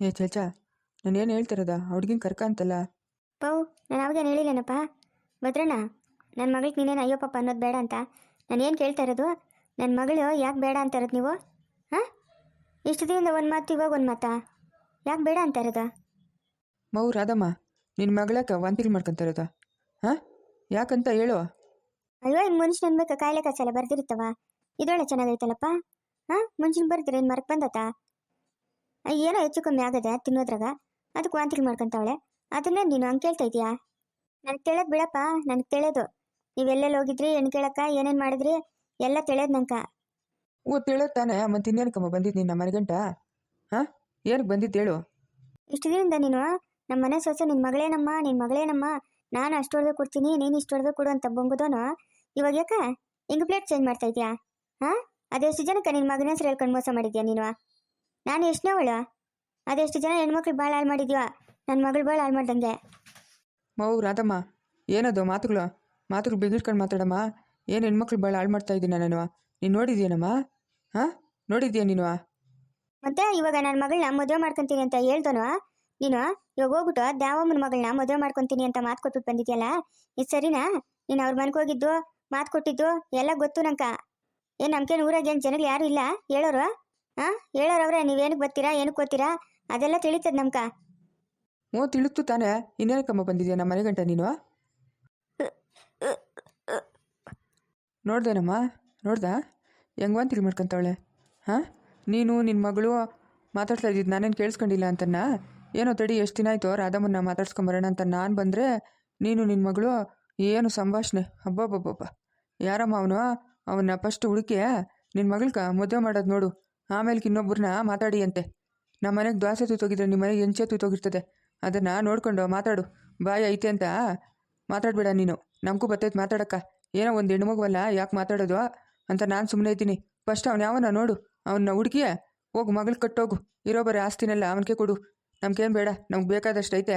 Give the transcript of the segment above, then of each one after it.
ಏ ಚೇಚ ನಾನು ಏನು ಹೇಳ್ತಿರೋದ? ಹುಡುಗಿನ ಕರ್ಕ ಅಂತಲ್ಲ ಪೌ ನಾನು ಅವಾಗೇನು ಹೇಳಿಲ್ಲೇನಪ್ಪ? ಭದ್ರಣ್ಣ ನನ್ನ ಮಗಳಿಗೆ ನೀನೇನು ಅಯ್ಯೋ ಪಾಪ ಅನ್ನೋದು ಬೇಡ ಅಂತ? ನಾನು ಏನು ಕೇಳ್ತಾ ಇರೋದು? ನನ್ನ ಮಗಳು ಯಾಕೆ ಬೇಡ ಅಂತ ಇರೋದು ನೀವು? ಹಾಂ? ಇಷ್ಟು ದಿನದಿಂದ ಒಂದು ಮಾತು ಇವಾಗ ಒಂದು ಮಾತಾ? ಯಾಕೆ ಬೇಡ ಅಂತ ಇರೋದ? ಮೌ ರಾಧಮ್ಮ ನಿನ್ನ ಮಗಳಕ್ಕೆ ವಾಂತಿಗಳು ಮಾಡ್ಕೊಂತಿರೋದ ಹಾಂ? ಯಾಕಂತ ಹೇಳು. ಅಯ್ಯೋ ಈ ಮನುಷ್ಯನ ಅನ್ಬೇಕಾ ಕಾಯಿಲೆ ಕಚ್ಚಲ್ಲ ಬರ್ದಿರುತ್ತವ? ಇದೊಳ್ಳೆ ಚೆನ್ನಾಗೈತಲ್ಲಪ್ಪ? ಹಾಂ? ಮನುಷ್ಯನ ಬರ್ತೀರ ಏನು ಮರಕ್ಕೆ ಬಂದತ ಅಯ್ಯ, ಏನೋ ಹೆಚ್ಚು ಕಮ್ಮಿ ಆಗದೆ ತಿನ್ನೋದ್ರಾಗ? ಅದಕ್ಕೆ ವಾಂತಿ ಮಾಡ್ಕೊಂತಾವಳೆ. ಅದನ್ನೇ ನೀನು ಹಂಗೆ ಕೇಳ್ತಾ ಇದೀಯಾ? ನನಗೆ ಕೇಳೋದು ಬಿಡಪ್ಪ ನನಗೆ ಕೇಳೋದು ನೀವೆಲ್ಲೆಲ್ಲಿ ಹೋಗಿದ್ರಿ ಏನು ಕೇಳಕ್ಕ ಏನೇನು ಮಾಡಿದ್ರಿ ಎಲ್ಲ ತಿಳಿಯೋದು ನಂಕ. ಓ ತಿಳೋದು ತಾನೇ. ಮತ್ತೆ ಇನ್ನೇನಕ್ಕಮ್ಮ ಬಂದಿದ್ದು ನಿನ್ನ ಮನೆಗಂಟ ಹಾಂ? ಏನಕ್ಕೆ ಬಂದಿದ್ದು ಹೇಳು? ಇಷ್ಟು ದಿನದಿಂದ ನೀನು ನಮ್ಮ ಮನೆ ಸೊಸೆ ನಿನ್ನ ಮಗಳೇನಮ್ಮ ನಿನ್ನ ಮಗಳೇನಮ್ಮ ನಾನು ಅಷ್ಟು ಹೊಡೆದು ಕೊಡ್ತೀನಿ ನೀನು ಇಷ್ಟು ಹೊಡೆದು ಕೊಡು ಅಂತ ಬೊಂಗುದೋನು? ಇವಾಗ ಯಾಕ? ಹಿಂಗೆ ಪ್ಲೇಟ್ ಚೇಂಜ್ ಮಾಡ್ತಾ ಇದೀಯಾ? ಹಾಂ? ಅದೆಷ್ಟು ಜನಕ್ಕೆ ನಿನ್ನ ಮಗನ ಹೆಸರು ಹೇಳ್ಕೊಂಡು ಮೋಸ ಮಾಡಿದ್ಯಾ ನೀನು? ನಾನು ಎಷ್ಟನೇ ಅವಳು? ಅದೆಷ್ಟು ಜನ ಹೆಣ್ಮಕ್ಳು ಭಾಳ ಹಾಳು ಮಾಡಿದ್ಯೋ? ನನ್ನ ಮಗಳು ಭಾಳ ಹಾಳು ಮಾಡ್ದಂಗೆ. ಮೌ ರಾಧಮ್ಮ ಏನದು ಮಾತುಗಳು? ಮಾತುಗಳು ಬಿಗಿಡ್ಕೊಂಡು ಮಾತಾಡಮ್ಮ. ಏನು ಹೆಣ್ಮಕ್ಳು ಭಾಳ ಹಾಳು ಮಾಡ್ತಾ ಇದ್ದೀನ ನಾನು? ನೀನು ನೋಡಿದ್ಯೇನಮ್ಮ? ಹಾಂ? ನೋಡಿದ್ಯಾ ನೀನು? ಮತ್ತೆ ಇವಾಗ ನನ್ನ ಮಗಳನ್ನ ಮದುವೆ ಮಾಡ್ಕೊಂತೀನಿ ಅಂತ ಹೇಳ್ದನು? ನೀನು? ಇವಾಗ ಹೋಗ್ಬಿಟ್ಟು ದ್ಯಾವಮ್ಮನ ಮಗಳನ್ನ ಮದುವೆ ಮಾಡ್ಕೊಂತೀನಿ ಅಂತ ಮಾತು ಕೊಟ್ಬಿಟ್ಟು ಬಂದಿದ್ಯಲ್ಲ? ಇದು ಸರಿನಾ? ನೀನು ಅವ್ರ ಮನೆಗೆ ಹೋಗಿದ್ದು ಮಾತು ಕೊಟ್ಟಿದ್ದು ಎಲ್ಲ ಗೊತ್ತು ನಂಕ. ಏನು ನಮ್ಗೇನು ಊರಾಗ ಏನು ಜನಗಳು ಯಾರು ಇಲ್ಲ? ಹೇಳೋರು? ಹಾಂ ಹೇಳೋರವ್ರೆ ನೀವೇನಕ್ಕೆ ಬರ್ತೀರಾ ಏನಕ್ಕೆ ಓದ್ತೀರಾ? ಅದೆಲ್ಲ ತಿಳಿತದ ನಮ್ಕ. ಓ ತಿಳಿತು ತಾನೇ. ಇನ್ನೇನಕ್ಕಮ್ಮ ಬಂದಿದ್ಯಾ? ನಮ್ಮ ಮನೆ ಗಂಟ ನೀನು? ನೋಡ್ದೇನಮ್ಮ? ನೋಡ್ದಾ? ಹೆಂಗ್ ಮಾಡ್ಕೊಂತವಳೆ? ಹಾಂ? ನೀನು ನಿನ್ನ ಮಗಳು ಮಾತಾಡ್ತಾ ಇದ್ದಿದ್ದು ನಾನೇನು ಕೇಳಿಸ್ಕೊಂಡಿಲ್ಲ ಅಂತನ್ನ? ಏನೋ ತಡಿ, ಎಷ್ಟು ದಿನ ಆಯಿತು, ರಾಧಮ್ಮನ್ನ ಮಾತಾಡ್ಸ್ಕೊಂಬರೋಣ ಅಂತ ನಾನು ಬಂದರೆ, ನೀನು ನಿನ್ನ ಮಗಳು ಏನು ಸಂಭಾಷಣೆ? ಹಬ್ಬಬ್ಬಬ್ಬಬ್ಬ ಯಾರಮ್ಮ ಅವನು? ಅವನ್ನ ಫಸ್ಟ್ ಹುಡುಕಿ ನಿನ್ನ ಮಗಳ್ಕ ಮದುವೆ ಮಾಡೋದು ನೋಡು. ಆಮೇಲೆ ಇನ್ನೊಬ್ಬರನ್ನ ಮಾತಾಡಿ ಅಂತೆ ನಮ್ಮ ಮನೆಗೆ ದ್ವಾಸೆ ತೂತೋಗಿದ್ರೆ ನಿಮ್ಮ ಮನೆಗೆ ಎಂಚೆ ತೂತೋಗಿರ್ತದೆ. ಅದನ್ನು ನೋಡ್ಕೊಂಡು ಮಾತಾಡು. ಬಾಯಿ ಐತೆ ಅಂತ ಮಾತಾಡಬೇಡ ನೀನು. ನಮಗೂ ಬರ್ತೈತೆ ಮಾತಾಡಕ್ಕ. ಏನೋ ಒಂದು ಹೆಣ್ಮಗುವಲ್ಲ, ಯಾಕೆ ಮಾತಾಡೋದು ಅಂತ ನಾನು ಸುಮ್ಮನೆ ಇದ್ದೀನಿ. ಫಸ್ಟ್ ಅವ್ನು ಯಾವನ ನೋಡು. ಅವನ್ನ ಹುಡುಗಿಯ? ಹೋಗು, ಮಗಳು ಕಟ್ಟೋಗು. ಇರೋ ಬರೀ ಆಸ್ತಿನೆಲ್ಲ ಅವನಿಗೆ ಕೊಡು. ನಮ್ಗೇನು ಬೇಡ. ನಮ್ಗೆ ಬೇಕಾದಷ್ಟು ಐತೆ.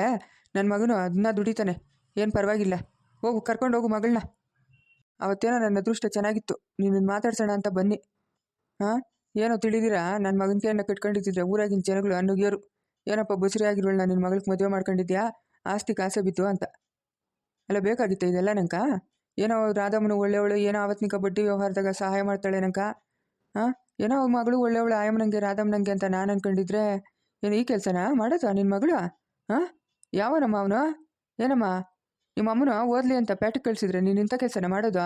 ನನ್ನ ಮಗನು ಅದನ್ನ ದುಡಿತಾನೆ. ಏನು ಪರವಾಗಿಲ್ಲ. ಹೋಗು, ಕರ್ಕೊಂಡು ಹೋಗು ಮಗಳನ್ನ ಅವತ್ತೇನೋ ನನ್ನ ಅದೃಷ್ಟ ಚೆನ್ನಾಗಿತ್ತು. ನೀನು ಮಾತಾಡ್ಸೋಣ ಅಂತ ಬನ್ನಿ. ಹಾಂ? ಏನೋ ತಿಳಿದಿರಾ? ನನ್ನ ಮಗನ ಕೈಯನ್ನು ಕಟ್ಕೊಂಡಿದ್ದಿದ್ರೆ ಊರಾಗಿನ ಜನಗಳು ಅನ್ನುಗಿಯರು. ಏನಪ್ಪ ಬುಸರಿ ಆಗಿರೋಳು ನಿನ್ನ ಮಗಳಿಗೆ ಮದುವೆ ಮಾಡ್ಕೊಂಡಿದ್ಯಾ? ಆಸ್ತಿ ಕಾಸೆ ಬಿತ್ತು ಅಂತ. ಅಲ್ಲ, ಬೇಕಾಗಿತ್ತು ಇದೆಲ್ಲ ನಂಕ ಏನೋ ರಾಧಮ್ಮನು ಒಳ್ಳೆಯವಳು, ಏನೋ ಆವತ್ತಿನ ಬಡ್ಡಿ ವ್ಯವಹಾರದಾಗ ಸಹಾಯ ಮಾಡ್ತಾಳೆ ನಂಕ ಹಾಂ ಏನೋ ಅವ್ರ ಮಗಳು ಒಳ್ಳೆಯವಳು, ಆಯಮ್ಮನಂಗೆ, ರಾಧಮ್ಮನಂಗೆ ಅಂತ ನಾನು ಅನ್ಕೊಂಡಿದ್ರೆ ಏನು ಈ ಕೆಲಸನ? ಮಾಡೋದು ನಿನ್ನ ಮಗಳು? ಹಾಂ ಯಾವನಮ್ಮ ಅವನು? ಏನಮ್ಮ? ನಿಮ್ಮ ಅಮ್ಮನ ಓದ್ಲಿ ಅಂತ ಪ್ಯಾಟಿಗೆ ಕಳಿಸಿದ್ರೆ ನೀನು ಇಂಥ ಕೆಲಸನ ಮಾಡೋದು?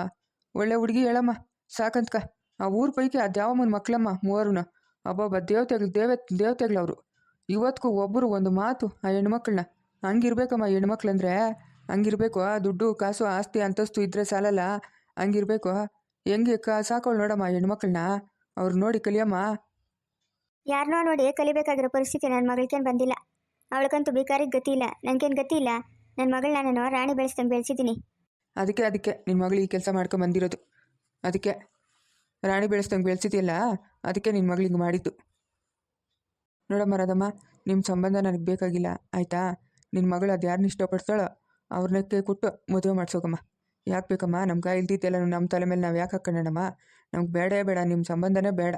ಒಳ್ಳೆ ಹುಡುಗಿ ಹೇಳಮ್ಮ. ಸಾಕಂತ್ಕ. ಆ ಊರ ಪೈಕಿ ಆ ದ್ಯಾವಮ್ಮನ ಮಕ್ಳಮ್ಮ ಮೂವರುನ. ಅಬ್ಬಬ್ಬ ದೇವತೆಗಳು ದೇವ ದೇವತೆಗಳವರು ಇವತ್ತಿಗೂ ಒಬ್ಬರು ಒಂದು ಮಾತು ಆ ಹೆಣ್ಮಕ್ಳನ್ನ ಹಂಗಿರ್ಬೇಕಮ್ಮ ಹೆಣ್ಮಕ್ಳಂದ್ರೆ. ಹಂಗಿರ್ಬೇಕು ಆ ದುಡ್ಡು ಕಾಸು ಆಸ್ತಿ ಅಂತಸ್ತು ಇದ್ರೆ ಸಾಲಲ್ಲ. ಹಂಗಿರ್ಬೇಕು. ಹೆಂಗೆ ಕಾ ಸಾಕೋಳು ನೋಡಮ್ಮ ಹೆಣ್ಮಕ್ಳನ್ನ ಅವ್ರು ನೋಡಿ ಕಲಿಯಮ್ಮ. ಯಾರನ್ನೋ ನೋಡಿ ಕಲಿಬೇಕಾಗಿರೋ ಪರಿಸ್ಥಿತಿ ನನ್ನ ಮಗಳಿಗೇನು ಬಂದಿಲ್ಲ. ಅವಳಿಗಂತೂ ಬೇಕಾರಿಗೆ ಗತಿ ಇಲ್ಲ. ನನಗೇನು ಗತಿ ಇಲ್ಲ. ನನ್ನ ಮಗಳನ್ನ ನಾನು ರಾಣಿ ಬೆಳೆಸ್ದಂಗೆ ಬೆಳೆಸಿದ್ದೀನಿ ಅದಕ್ಕೆ ಅದಕ್ಕೆ. ನಿನ್ನ ಮಗಳು ಈ ಕೆಲಸ ಮಾಡ್ಕೊಂಡು ಬಂದಿರೋದು ಅದಕ್ಕೆ. ರಾಣಿ ಬೆಳೆಸ್ದಂಗೆ ಬೆಳೆಸಿದೆಯಲ್ಲ ಅದಕ್ಕೆ ನಿನ್ನ ಮಗಳಿಗೆ ಮಾಡಿದ್ದು. ನೋಡಮ್ಮ ರಾಧಮ್ಮ ನಿಮ್ಮ ಸಂಬಂಧ ನನಗೆ ಬೇಕಾಗಿಲ್ಲ ಆಯಿತಾ? ನಿನ್ನ ಮಗಳು ಅದು ಯಾರನ್ನ ಇಷ್ಟಪಡ್ತಾಳೋ ಅವ್ರನ್ನ ಕೈ ಕೊಟ್ಟು ಮದುವೆ ಮಾಡ್ಸೋಕಮ್ಮ ಯಾಕೆ ಬೇಕಮ್ಮ? ನಮ್ಮ ಕೈ ಇಲ್ದಿದ್ದೆಲ್ಲ ನಮ್ಮ ತಲೆ ಮೇಲೆ ನಾವು ಯಾಕೆ ಹಾಕ್ಕೊಂಡಮ್ಮ ನಮ್ಗೆ ಬೇಡೇ ಬೇಡ ನಿಮ್ಮ ಸಂಬಂಧನೇ ಬೇಡ.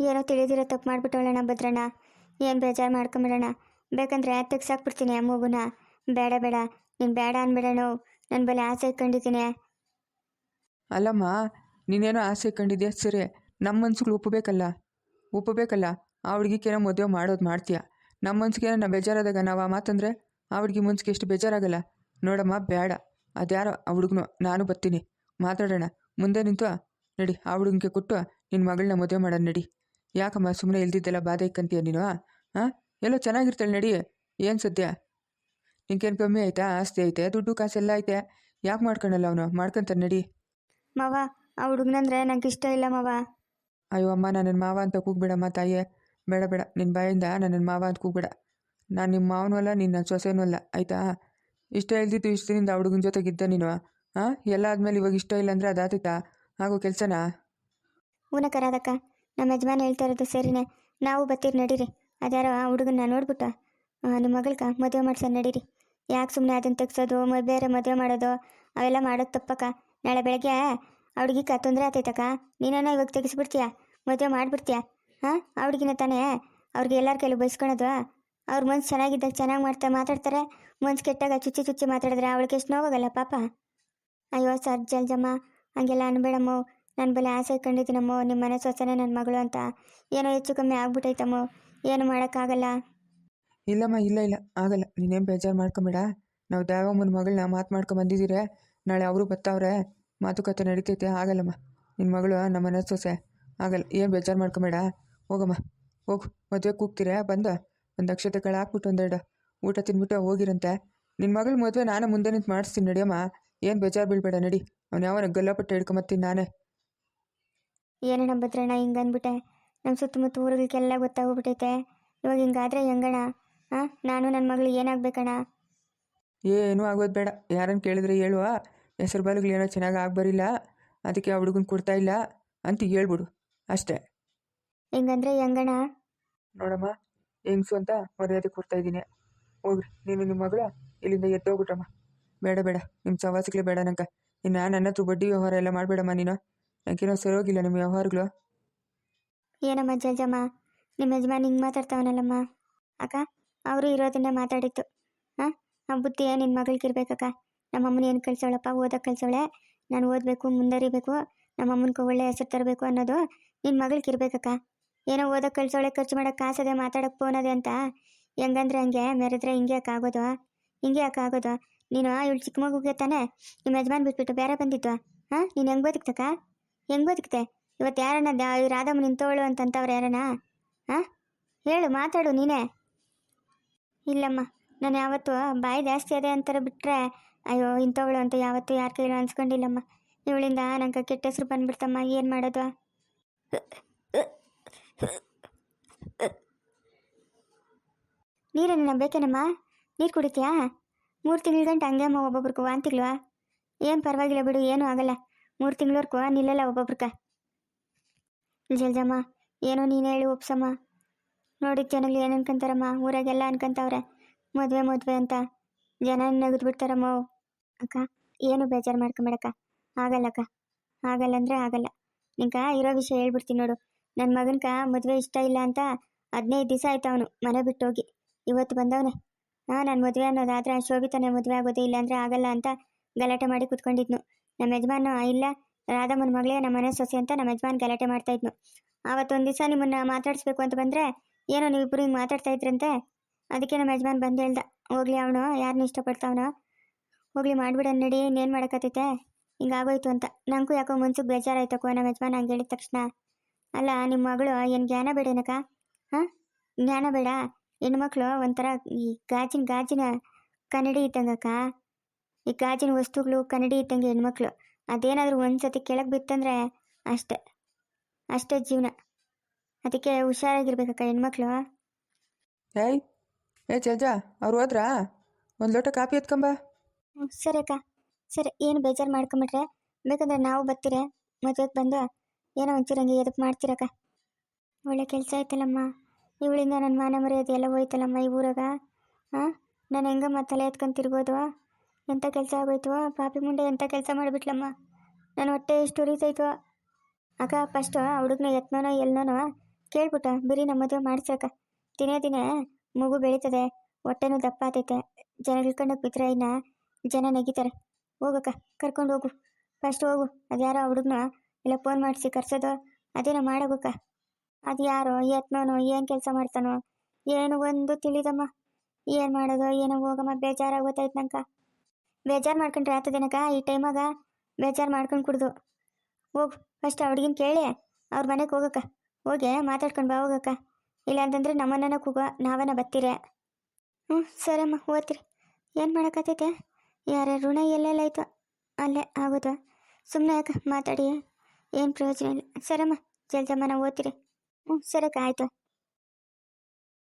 ಏನೋ ತಿಳಿದಿರೋ ತಪ್ಪು ಮಾಡಿಬಿಟ್ಟವಳಣ್ಣ ಭದ್ರಣ್ಣ. ಏನು ಬೇಜಾರು ಮಾಡ್ಕೊಂಬಿಡೋಣ. ಬೇಕಂದ್ರೆ ತೆಗ್ಸಾಕ್ಬಿಡ್ತೀನಿ ಆ ಮಗುನ. ಬೇಡ ಬೇಡ. ನೀನು ಬೇಡ ಅನ್ಬಿಡೋಣ. ನನ್ನ ಬಳಿ ಆಸೆ ಇಟ್ಕೊಂಡಿದ್ದೀನಿ. ಅಲ್ಲಮ್ಮ ನೀನೇನೋ ಆಸೆ ಕಂಡಿದ್ಯಾ? ಸರಿ ನಮ್ಮ ಮನ್ಸುಗಳು ಒಪ್ಪಬೇಕಲ್ಲ ಒಪ್ಪಬೇಕಲ್ಲ ಆ ಹುಡುಗಿಗೇನೋ ಮದುವೆ ಮಾಡೋದು ಮಾಡ್ತೀಯ? ನಮ್ಮ ಮನ್ಸಿಗೇನೋ ನಾ ಬೇಜಾರಾದಾಗ ನಾವು ಆ ಮಾತಂದರೆ ಆ ಹುಡುಗಿ ಮನ್ಸಿಗೆ ಎಷ್ಟು ಬೇಜಾರಾಗಲ್ಲ? ನೋಡಮ್ಮ ಬೇಡ ಅದ್ಯಾರೋ ಆ ಹುಡುಗನು ನಾನು ಬರ್ತೀನಿ. ಮಾತಾಡೋಣ. ಮುಂದೆ ನಿಂತು ನಡಿ ಆ ಹುಡುಗನಿಗೆ ಕೊಟ್ಟು ನಿನ್ನ ಮಗಳನ್ನ ಮದುವೆ ಮಾಡೋಣ ನಡಿ. ಯಾಕಮ್ಮ ಸುಮ್ಮನೆ ಇಲ್ದಿದ್ದೆಲ್ಲ ಬಾಧೆ ಇಕ್ಕಂತೀಯ ನೀನು ಹಾಂ ಎಲ್ಲೋ ಚೆನ್ನಾಗಿರ್ತಾಳೆ ನಡಿ. ಏನು ಸದ್ಯ? ನಿಂಗೇನು ಕಮ್ಮಿ ಆಯ್ತಾ? ಆಸ್ತಿ ಐತೆ? ದುಡ್ಡು ಕಾಸೆಲ್ಲ ಐತೆ? ಯಾಕೆ ಮಾಡ್ಕೊಳಲ್ಲ ಅವನು? ಮಾಡ್ಕೊಂತಾನೆ ನಡಿ. ಮಾವ ಆ ಹುಡುಗನಂದ್ರೆ ನಂಗೆ ಇಷ್ಟ ಇಲ್ಲ ಮಾವ. ಅಯ್ಯೋ ಅಮ್ಮ ನನ್ನ ಮಾವ ಅಂತ ಕೂಗ್ಬೇಡಮ್ಮ ತಾಯಿಯೇ. ಬೇಡ ಬೇಡ. ನಿನ್ನ ಬಾಯಿಂದ ನನ್ನ ಮಾವ ಅಂತ ಕೂಗ್ಬೇಡ. ನಾನು ನಿಮ್ಮ ಮಾವನೂ ಅಲ್ಲ ನಿನ್ನ ಸೊಸೆನೂ ಅಲ್ಲ ಆಯ್ತಾ? ಇಷ್ಟ ಇಲ್ದಿತ್ತು ಇಷ್ಟು ದಿನದಿಂದ ಆ ಹುಡುಗನ ಜೊತೆಗಿದ್ದ ನೀನು ಹಾಂ ಎಲ್ಲ ಆದಮೇಲೆ ಇವಾಗ ಇಷ್ಟ ಇಲ್ಲ ಅಂದರೆ ಅದಾತೈತಾ ಆಗೋ ಕೆಲಸನಾ? ಹೂನ ಕರಾದಕ್ಕ ನಮ್ಮ ಯಜಮಾನ ಹೇಳ್ತಾ ಇರೋದು ಸರಿನೇ. ನಾವು ಬತ್ತೀರಿ ನಡೀರಿ. ಅದ್ಯಾರೋ ಆ ಹುಡುಗನ ನೋಡ್ಬಿಟ್ಟು. ಆ, ನಿಮ್ಮ ಮಗಳ್ಕ ಮದುವೆ ಮಾಡ್ಸೋಣ ನಡೀರಿ. ಯಾಕೆ ಸುಮ್ಮನೆ ಅದನ್ನು ತೆಗ್ಸೋದು ಮ ಬೇರೆ ಮದುವೆ ಮಾಡೋದು ಅವೆಲ್ಲ ಮಾಡೋದು ತಪ್ಪಕ್ಕ. ನಾಳೆ ಬೆಳಗ್ಗೆ ಹುಡುಗಿಕ ತೊಂದರೆ ಆತೈತಕ್ಕ ನೀನೇನೋ ಇವಾಗ ತೆಗಿಸ್ಬಿಡ್ತೀಯ? ಮದುವೆ ಮಾಡಿಬಿಡ್ತೀಯ? ಹಾಂ? ಅವಳಿಗಿನ ತಾನೇ? ಅವ್ರಿಗೆ ಎಲ್ಲರ ಕೈಲೂ ಬೈಸ್ಕೊಳೋದು? ಅವ್ರ ಮನ್ಸು ಚೆನ್ನಾಗಿದ್ದಾಗ ಚೆನ್ನಾಗಿ ಮಾಡ್ತಾ ಮಾತಾಡ್ತಾರೆ. ಮನ್ಸು ಕೆಟ್ಟಾಗ ಚುಚ್ಚಿ ಚುಚ್ಚಿ ಮಾತಾಡಿದ್ರೆ ಅವಳಿಗೆ ಎಷ್ಟು ನೋವಾಗಲ್ಲ ಪಾಪ. ಅಯ್ಯೋ ಸರ್, ಜಲ್ಜಮ್ಮ. ಹಂಗೆಲ್ಲ ಅನ್ಬೇಡಮ್ಮ. ನನ್ನ ಬಲೆ ಆಸೆ ಕಂಡಿದ್ದೀನಮ್ಮ. ನಿಮ್ಮ ಮನೆ ಸ್ವಚ್ಛನೆ ನನ್ನ ಮಗಳು ಅಂತ. ಏನೋ ಹೆಚ್ಚು ಕಮ್ಮಿ ಆಗ್ಬಿಟ್ಟೈತಮ್ಮ ಏನು ಮಾಡೋಕ್ಕಾಗಲ್ಲ. ಇಲ್ಲಮ್ಮ, ಇಲ್ಲ ಇಲ್ಲ. ಆಗಲ್ಲ. ನೀನೇನು ಬೇಜಾರು ಮಾಡ್ಕೊಂಬೇಡ. ನಾವು ದೇವಮ್ಮನ ಮಗಳನ್ನ ಮಾತು ಮಾಡ್ಕೊಂಡು ಬಂದಿದ್ದೀರ. ನಾಳೆ ಅವರು ಬರ್ತಾವ್ರೆ ಮಾತುಕತೆ ನಡೀತೈತೆ ಆಗಲ್ಲಮ್ಮ. ನಿನ್ನ ಮಗಳು ನಮ್ಮ ಮನೆ ಸೊಸೆ ಆಗಲ್ಲ. ಏನು ಬೇಜಾರು ಮಾಡ್ಕೊಬೇಡ. ಹೋಗಮ್ಮ. ಹೋಗು. ಮದುವೆ ಕೂಗ್ತೀರಾ? ಬಂದು. ಒಂದು ಅಕ್ಷತೆ ಕಳೆ ಹಾಕ್ಬಿಟ್ಟು ಒಂದೆರಡು ಊಟ ತಿನ್ಬಿಟ್ಟು ಹೋಗಿರಂತೆ. ನಿನ್ನ ಮಗಳು ಮದುವೆ ನಾನು ಮುಂದೆ ನಿಂತು ಮಾಡಿಸ್ತೀನಿ ನಡಿಯಮ್ಮ. ಏನು ಬೇಜಾರು ಬೀಳ್ಬೇಡ ನಡಿ. ಅವ್ನು ಯಾವನ ಗಲ್ಲಪಟ್ಟೆ ಹಿಡ್ಕೊಂಬತ್ತೀನಿ ನಾನೇ. ಏನಣ್ಣ ಭದ್ರಣ್ಣ ಹಿಂಗೆ ಅಂದ್ಬಿಟ್ಟೆ. ನಮ್ಮ ಸುತ್ತಮುತ್ತ ಊರುಗಳಿಗೆಲ್ಲ ಗೊತ್ತಾಗ್ಬಿಟ್ಟೈತೆ. ಇವಾಗ ಹಿಂಗಾದ್ರೆ ಹೆಂಗಣ್ಣ? ಹಾಂ ನಾನು ನನ್ನ ಮಗಳು ಏನಾಗಬೇಕಣ್ಣ? ಏನೂ ಆಗೋದು ಬೇಡ. ಯಾರನ್ನು ಕೇಳಿದ್ರೆ ಹೇಳುವ. ಹೆಸರು ಬಾಲುಗಳೇನೋ ಏನೋ ಚೆನ್ನಾಗಿ ಆಗ್ಬರಿಲ್ಲ. ಅದಕ್ಕೆ ಆ ಹುಡುಗನ ಕೊಡ್ತಾ ಇಲ್ಲ ಅಂತ ಹೇಳ್ಬಿಡು. ಅಷ್ಟೇ. ಹೆಂಗಂದ್ರೆ ಹೆಂಗಣ ನೋಡಮ್ಮ ಹೆಂಗ್ಸು ಅಂತ ಮರ್ಯಾದೆ ಕೊಡ್ತಾ ಇದ್ದೀನಿ. ಹೋಗ್ರಿ ನೀನು ನಿಮ್ಮ ಮಗಳ ಇಲ್ಲಿಂದ ಎದ್ದೋಗ್ಬಿಟ್ರಮ್ಮ. ಬೇಡ ಬೇಡ ನಿಮ್ಮ ಸವಾಸಗಳೇ ಬೇಡ ನಂಗೆ. ಇನ್ನು ನನ್ನ ಹತ್ರ ಬಡ್ಡಿ ವ್ಯವಹಾರ ಎಲ್ಲ ಮಾಡಬೇಡಮ್ಮ ನೀನು. ನನಗೇನೋ ಸರೋಗಿಲ್ಲ ನಿಮ್ಮ ವ್ಯವಹಾರಗಳು. ಏನಮ್ಮ ಜಲ್ಜಮ್ಮ? ನಿಮ್ಮ ಯಜಮಾನ್ ಹಿಂಗೆ ಮಾತಾಡ್ತಾವನಲ್ಲಮ್ಮ? ಅಕ್ಕ ಅವರು ಇರೋದನ್ನೇ ಮಾತಾಡಿತ್ತು ಹಾಂ? ಆ ಬುದ್ಧಿ ನಿನ್ನ ಮಗಳಿಗೆ ಇರ್ಬೇಕಕ್ಕ? ನಮ್ಮಮ್ಮನ ಏನು ಕಳ್ಸೋಳಪ್ಪ ಓದಕ್ಕೆ ಕಳ್ಸೋಳೆ ನಾನು ಓದಬೇಕು ಮುಂದರಿಬೇಕು ನಮ್ಮಮ್ಮನಿಗೆ ಒಳ್ಳೆ ಹೆಸರು ತರಬೇಕು ಅನ್ನೋದು ನಿನ್ನ ಮಗಳಿಗೆ ಇರ್ಬೇಕಕ್ಕ. ಏನೋ ಓದಕ್ಕೆ ಕಳ್ಸೋಳೆ ಖರ್ಚು ಮಾಡೋಕ್ಕೆ ಕಾಸದೆ ಮಾತಾಡಕ್ಕೆ ಫೋನದೆ ಅಂತ. ಹೆಂಗಂದ್ರೆ ಹಂಗೆ, ಮೆರೆದ್ರೆ ಹಿಂಗೆ ಯಾಕೆ ಆಗೋದು? ಹಿಂಗೆ ಯಾಕೆ ಆಗೋದು? ನೀನು ಇವಳು ಚಿಕ್ಕ ಮಗುಗೆ ತಾನೆ, ನಿಮ್ಮ ಯಜಮಾನ್ ಬಿಟ್ಬಿಟ್ಟು ಬೇರೆ ಬಂದಿತ್ತು ಹಾಂ, ನೀನು ಹೆಂಗೆ ಬದುಕ್ತಕ್ಕ ಹೆಂಗೆ ಬದುಕ್ತೆ ಇವತ್ತು ಯಾರನ್ನ ದ ರಾಧಮ್ಮ ನಿಂತವಳು ಅಂತಂತವ್ರು ಯಾರನ್ನ? ಹಾಂ? ಹೇಳು, ಮಾತಾಡು ನೀನೇ. ಇಲ್ಲಮ್ಮ. ನಾನು ಯಾವತ್ತು, ಬಾಯಿ ಜಾಸ್ತಿ ಅದೇ ಅಂತಾರೆ ಬಿಟ್ಟರೆ ಅಯ್ಯೋ, ಇಂಥವಳು ಅಂತ ಯಾವತ್ತೂ ಯಾರ ಕೈಲೂ ಅನ್ಸ್ಕೊಂಡಿಲ್ಲಮ್ಮ. ಇವಳಿಂದ ನಂಗೆ ಕೆಟ್ಟ ಹೆಸ್ರು ಬಂದ್ಬಿಡ್ತಮ್ಮ, ಏನು ಮಾಡೋದು? ನೀರೇನ ಬೇಕೇನಮ್ಮ? ನೀರು ಕುಡಿತೀಯಾ? ಮೂರು ತಿಂಗಳ ಗಂಟೆ ಹಂಗೆ ಅಮ್ಮ ಒಬ್ಬೊಬ್ರಿಗೆ ಏನು ಪರವಾಗಿಲ್ಲ ಬಿಡು, ಏನೂ ಆಗಲ್ಲ. ಮೂರು ತಿಂಗಳವರೆಗೂ ನಿಲ್ಲಲ್ಲ ಒಬ್ಬೊಬ್ರಕ. ಜಲ್ಜಮ್ಮ ಏನೋ ನೀನು ಹೇಳಿ ಒಪ್ಸಮ್ಮ. ನೋಡಿ ಜನಗಳು ಏನು ಅನ್ಕೊಂತಾರಮ್ಮ? ಊರಾಗೆಲ್ಲ ಅನ್ಕೊಂತವ್ರೆ. ಮದುವೆ ಮದುವೆ ಅಂತ ಜನ ನಗದು ಬಿಡ್ತಾರಮ್ಮ ಅಕ್ಕ, ಏನು ಬೇಜಾರು ಮಾಡ್ಕೊಂಬೇಡಕ್ಕ. ಆಗಲ್ಲಕ್ಕ ಆಗಲ್ಲ ಅಂದರೆ ಆಗಲ್ಲ. ನಿಂಕ, ಇರೋ ವಿಷಯ ಹೇಳ್ಬಿಡ್ತೀನಿ ನೋಡು. ನನ್ನ ಮಗನ್ಕ ಮದುವೆ ಇಷ್ಟ ಇಲ್ಲ ಅಂತ ಹದಿನೈದು ದಿವಸ ಆಯ್ತು ಅವನು ಮನೆ ಬಿಟ್ಟು ಹೋಗಿ ಇವತ್ತು ಬಂದವನೆ. ಹಾಂ ನಾನು ಮದುವೆ ಅನ್ನೋದಾದ್ರೆ ಶೋಭಿತಾನೆ ಮದುವೆ ಆಗೋದೇ ಇಲ್ಲ ಅಂದರೆ ಆಗಲ್ಲ ಅಂತ ಗಲಾಟೆ ಮಾಡಿ ಕುತ್ಕೊಂಡಿದ್ನು. ನಮ್ಮ ಯಜಮಾನ ಇಲ್ಲ, ರಾಧಮ್ಮನ ಮಗಳೇ ನಮ್ಮ ಮನೆ ಸೊಸೆ ಅಂತ ನಮ್ಮ ಯಜಮಾನ್ ಗಲಾಟೆ ಮಾಡ್ತಾ ಇದ್ನು. ಆವತ್ತೊಂದು ದಿವಸ ನಿಮ್ಮನ್ನ ಮಾತಾಡಿಸ್ಬೇಕು ಅಂತ ಬಂದರೆ ಏನೋ ನೀವಿಬ್ಬರು ಹಿಂಗೆ ಮಾತಾಡ್ತಾ ಇದ್ರಂತೆ? ಅದಕ್ಕೆ ನಮ್ಮ ಯಜಮಾನ್ ಬಂದು ಹೇಳ್ದ ಹೋಗ್ಲಿ ಅವನು ಯಾರನ್ನ ಇಷ್ಟಪಡ್ತಾವನೋ. ಹೋಗ್ಲಿ ಮಾಡ್ಬಿಡ ನಡಿ, ಇನ್ನೇನು ಮಾಡೋಕ್ಕತ್ತೈತೆ ಹಿಂಗಾಗೋಯ್ತು ಅಂತ. ನನಗೂ ಯಾಕೋ ಮನ್ಸಿಗೆ ಬೇಜಾರಾಯ್ತಕ್ಕೋ ನಮ್ಮ ಯಜಮಾನ್ ಹಂಗೆ ಹೇಳಿದ ತಕ್ಷಣ. ಅಲ್ಲ ನಿಮ್ಮ ಮಗಳು ಏನು ಜ್ಞಾನ ಬೇಡೇನಕ್ಕ ಹಾಂ? ಜ್ಞಾನ ಬೇಡ? ಹೆಣ್ಮಕ್ಳು ಒಂಥರ ಈ ಗಾಜಿನ ಗಾಜಿನ ಕನ್ನಡಿ ಇದ್ದಂಗಕ್ಕ ಈ ಗಾಜಿನ ವಸ್ತುಗಳು ಕನ್ನಡಿ ಇದ್ದಂಗೆ ಹೆಣ್ಮಕ್ಳು. ಅದೇನಾದರೂ ಒಂದ್ಸತಿ ಕೆಳಗೆ ಬಿತ್ತಂದ್ರೆ ಅಷ್ಟೆ. ಅಷ್ಟೇ ಜೀವನ. ಅದಕ್ಕೆ ಹುಷಾರಾಗಿರ್ಬೇಕಕ್ಕ ಹೆಣ್ಮಕ್ಳು. ಏಯ್ ಏ ಜಜ್ಜ ಅವ್ರು ಹೋದ್ರಾ? ಒಂದು ಲೋಟ ಕಾಫಿ ಎತ್ಕೊಂಬ ಸರಿ ಅಕ್ಕ. ಸರಿ, ಏನು ಬೇಜಾರು ಮಾಡ್ಕೊಂಬಿಟ್ರೆ? ಬೇಕಂದ್ರೆ ನಾವು ಬರ್ತೀರ? ಮದುವೆಗೆ ಬಂದು? ಏನೋ ಒಂಚೂರು ಹಂಗೆ ಎದಕ್ಕೆ ಮಾಡ್ತೀರಕ್ಕ ಒಳ್ಳೆ ಕೆಲಸ ಆಯ್ತಲ್ಲಮ್ಮ. ಇವಳಿಂದ ನನ್ನ ಮಾನ ಮರ್ಯಾದೆ ಎಲ್ಲ ಹೋಯ್ತಲ್ಲಮ್ಮ ಈ ಊರಾಗ? ಹಾಂ ನಾನು ಹೆಂಗಮ್ಮ ತಲೆ ಎತ್ಕೊಂಡು ತಿರ್ಬೋದು ಎಂಥ ಕೆಲಸ ಆಗೋಯ್ತು? ಪಾಪಿ ಮುಂಡೆ ಎಂಥ ಕೆಲಸ ಮಾಡಿಬಿಟ್ಲಮ್ಮ? ನಾನು ಹೊಟ್ಟೆ ಎಷ್ಟು ಉರಿತೈತು? ಅಕ್ಕ ಫಸ್ಟು ಆ ಹುಡುಗನ ಎತ್ನೋನೋ ಎಲ್ಲನೋ ಕೇಳ್ಬಿಟ್ಟ ಬಿರಿ ನಮ್ಮ ಮದುವೆ ಮಾಡ್ಸಕ್ಕ ದಿನೇ ದಿನೇ ಮಗು ಬೆಳೀತದೆ, ಹೊಟ್ಟೆನೂ ದಪ್ಪ ಆತೈತೆ ಜನ ಹಿಡ್ಕೊಂಡು ಇನ್ನ ಜನ ನೆಗಿತಾರೆ. ಹೋಗಕ್ಕ ಕರ್ಕೊಂಡು ಹೋಗು. ಫಸ್ಟ್ ಹೋಗು. ಅದು ಯಾರೋ ಹುಡುಗನ ಇಲ್ಲ ಫೋನ್ ಮಾಡಿಸಿ ಕರ್ಸೋದು, ಅದೇನೋ ಮಾಡೋಗಕ್ಕ ಅದು ಯಾರೋ ಎತ್ನೋನೋ ಏನು ಕೆಲಸ ಮಾಡ್ತಾನೋ, ಏನು ಒಂದು ತಿಳಿದಮ್ಮ. ಏನು ಮಾಡೋದು, ಏನೋ ಹೋಗಮ್ಮ, ಬೇಜಾರಾಗೋತೈತೆ ನಂಕ ಬೇಜಾರು ಮಾಡ್ಕೊಂಡ್ರೆ ಆತದೇನಕ್ಕ? ಈ ಟೈಮಾಗ ಬೇಜಾರು ಮಾಡ್ಕೊಂಡು ಕುಡ್ದು. ಹೋಗು ಫಸ್ಟ್ ಆ ಹುಡುಗಿನ ಕೇಳಿ, ಅವ್ರ ಮನೆಗೆ ಹೋಗಕ್ಕ ಹೋಗಿ ಮಾತಾಡ್ಕೊಂಡು ಬಾ ಹೋಗಕ್ಕ ಇಲ್ಲ ಅಂತಂದ್ರೆ ನಮ್ಮನ್ನ ಕೂಗ ನಾವನ್ನ ಬತ್ತೀರ. ಹ್ಞೂ ಸರಮ್ಮ, ಓದ್ತೀರಿ. ಏನು ಮಾಡೋಕ್ಕತ್ತೈತೆ ಯಾರ ಋಣ ಎಲ್ಲೆಲ್ಲಾಯ್ತು ಅಲ್ಲೇ ಆಗೋದು ಸುಮ್ಮನೆ ಯಾಕೆ ಮಾತಾಡಿ ಏನು ಪ್ರಯೋಜನ ಇಲ್ಲ. ಸರಮ್ಮ ಜಲ್ದಮ್ಮ ನಾವು ಓದ್ತೀರಿ. ಹ್ಞೂ ಸರಕ್ಕೆ ಆಯಿತು.